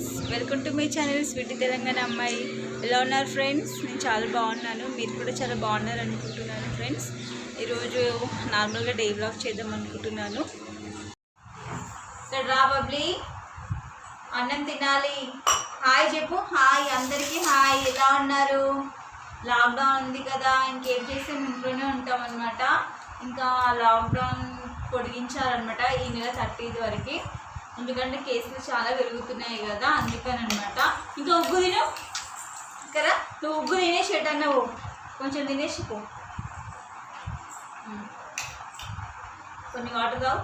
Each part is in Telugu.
Friends. Welcome to my channel sweet Telangana అమ్మాయి. ఎలా ఉన్నారు ఫ్రెండ్స్? నేను చాలా బాగున్నాను. మీరు కూడా చాలా బాగున్నారు అనుకుంటున్నాను ఫ్రెండ్స్. ఈరోజు నార్మల్గా డే బ్లాగ్ చేద్దాం అనుకుంటున్నాను. ఇక్కడ రా బబ్లీ. అన్నం తినాలి. హాయ్ చెప్పు. హాయ్. అందరికీ హాయ్. ఎలా ఉన్నారు? లాక్డౌన్ ఉంది కదా. ఇంకేం చేస్తే ఇంట్లోనే ఉంటాం అనమాట ఇంకా లాక్డౌన్ పొడిగించారనమాట ఈ నెల థర్టీ వరకు. ఎందుకంటే కేసులు చాలా పెరుగుతున్నాయి కదా అందుకని అనమాట ఇంకా ఉగ్గు తిను. కదా నువ్వు ఉగ్గు తినేసి ఎటన్నావు కొంచెం తినేసి పో. కొన్ని వాటర్ కావు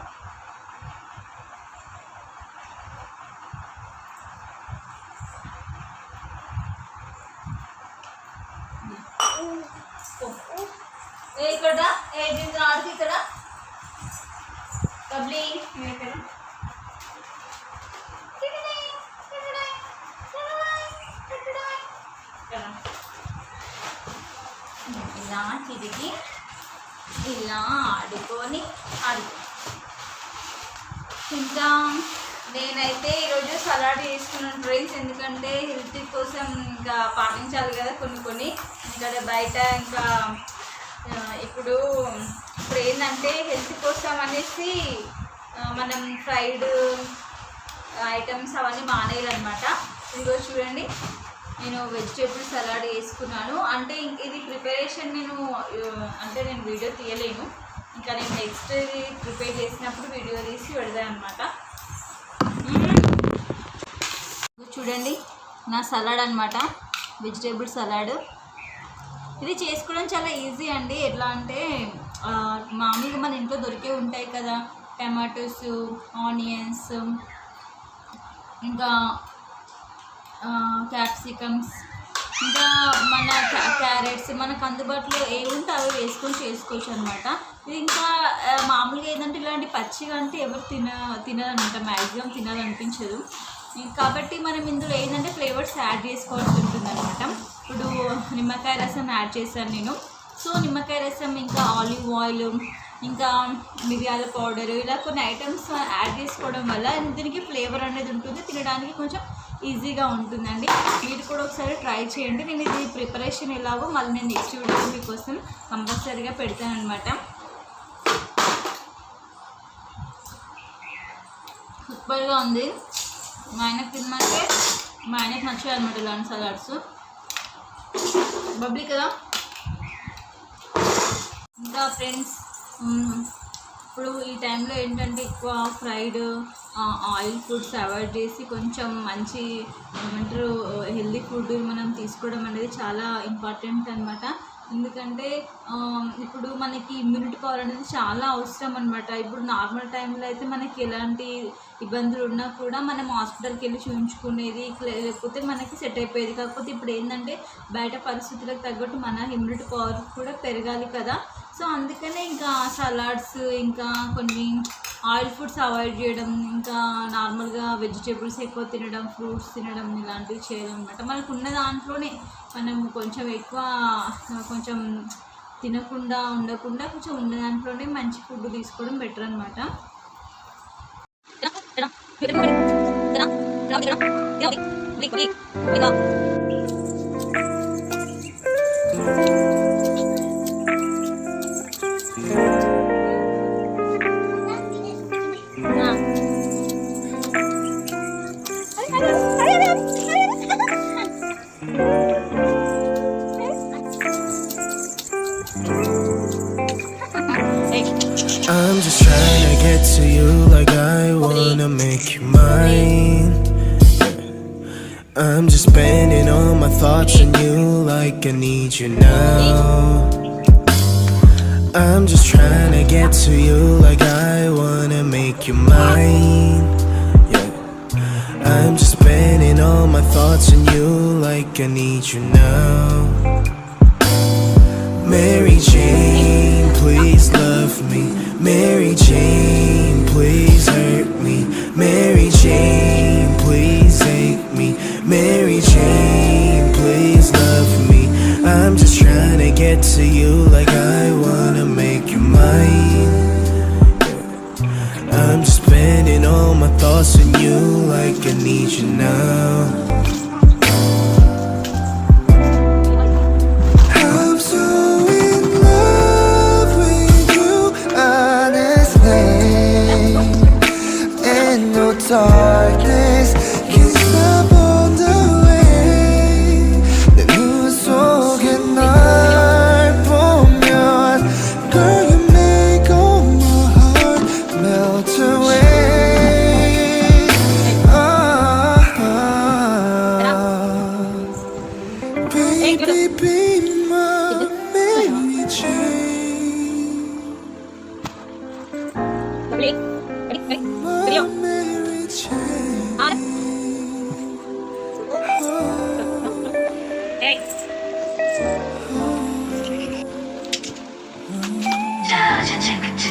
ఇక్కడ ఏ రాదు ఇక్కడ. కబ్లీ ఇక్కడ. ఇలా తిరిగి ఇలా ఆడుకొని ఆడుకో. ఇంకా నేనైతే ఈరోజు సలాడ్ చేసుకున్నాను ఫ్రెండ్స్ ఎందుకంటే హెల్త్ కోసం ఇంకా పాటించాలి కదా కొన్ని కొన్ని. ఎందుకంటే బయట ఇంకా ఇప్పుడు ఇప్పుడు ఏంటంటే హెల్త్ కోసం అనేసి మనం ఫ్రైడ్ ఐటమ్స్ అవన్నీ మానేయాలన్నమాట. ఈరోజు చూడండి. నేను వెజిటేబుల్ సలాడ్ వేసుకున్నాను. అంటే ఇది ప్రిపరేషన్ నేను అంటే నేను వీడియో తీయలేను. ఇంకా నేను నెక్స్ట్ ఇది ప్రిపేర్ చేసినప్పుడు వీడియో తీసి పెడతాను అనమాట చూడండి నా సలాడ్ అనమాట వెజిటేబుల్ సలాడ్ ఇది చేసుకోవడం చాలా ఈజీ అండి. ఎట్లా అంటే మామూలుగా మన ఇంట్లో దొరికే ఉంటాయి కదా టమాటోస్ ఆనియన్స్ ఇంకా క్యాప్సికమ్స్ ఇంకా మన క్యారెట్స్ మనకు అందుబాటులో ఏ ఉంటే అవి వేసుకొని చేసుకోవచ్చు అనమాట ఇది ఇంకా మామూలుగా ఏంటంటే ఇలాంటి పచ్చిగా అంటే ఎవరు తిన తినాలనమాట మ్యాక్సిమం తినాలనిపించదు. కాబట్టి మనం ఇందులో ఏంటంటే ఫ్లేవర్స్ యాడ్ చేసుకోవాల్సి ఉంటుంది అనమాట ఇప్పుడు నిమ్మకాయ రసం యాడ్ చేశాను నేను. సో నిమ్మకాయ రసం ఇంకా ఆలివ్ ఆయిల్ ఇంకా మిరియాల పౌడర్ ఇలా కొన్ని ఐటమ్స్ యాడ్ చేసుకోవడం వల్ల దీనికి ఫ్లేవర్ అనేది ఉంటుంది. తినడానికి కొంచెం ఈజీగా ఉంటుందండి. మీరు కూడా ఒకసారి ట్రై చేయండి. నేను ఇది ప్రిపరేషన్ ఎలాగో మళ్ళీ నేను నెక్స్ట్ వీడియో మీకోసం కంపల్సరీగా పెడతానమాట సూపర్గా ఉంది. మా ఆయనకు తినమంటే మా ఆయనకు నచ్చాయి అనమాట ఇలాంటి సలాడ్స్ బబ్లీ కదా? ఇంకా ఫ్రెండ్స్ ఇప్పుడు ఈ టైంలో ఏంటంటే ఎక్కువ ఫ్రైడ్ ఆయిల్ ఫుడ్స్ అవాయిడ్ చేసి కొంచెం మంచి ఏమంటారు హెల్దీ ఫుడ్ మనం తీసుకోవడం అనేది చాలా ఇంపార్టెంట్ అనమాట ఎందుకంటే ఇప్పుడు మనకి ఇమ్యూనిటీ పవర్ అనేది చాలా అవసరం అనమాట ఇప్పుడు నార్మల్ టైంలో అయితే మనకి ఎలాంటి ఇబ్బందులు ఉన్నా కూడా మనం హాస్పిటల్కి వెళ్ళి చూపించుకునేది లేకపోతే మనకి సెట్ అయిపోయేది. కాకపోతే ఇప్పుడు ఏంటంటే బయట పరిస్థితులకు తగ్గట్టు మన ఇమ్యూనిటీ పవర్ కూడా పెరగాలి కదా. సో అందుకనే ఇంకా సలాడ్స్ ఇంకా కొన్ని ఆయిల్ ఫుడ్స్ అవాయిడ్ చేయడం ఇంకా నార్మల్గా వెజిటేబుల్స్ ఎక్కువ తినడం ఫ్రూట్స్ తినడం ఇలాంటివి చేయడం అనమాట మనకు ఉన్న దాంట్లోనే మనం కొంచెం ఎక్కువ కొంచెం తినకుండా ఉండకుండా కొంచెం ఉన్న దాంట్లోనే మంచి ఫుడ్ తీసుకోవడం బెటర్ అనమాట I'm just trying to get to you like I wanna make you mine. I'm just spending all my thoughts on you like I need you now. I'm just trying to get to you like I wanna make you mine. Yeah. I'm just spending all my thoughts on you like I need you now. I'm just trying to get to you like I wanna make you mine. I'm just spending all my thoughts on you like I need you now. Sorry.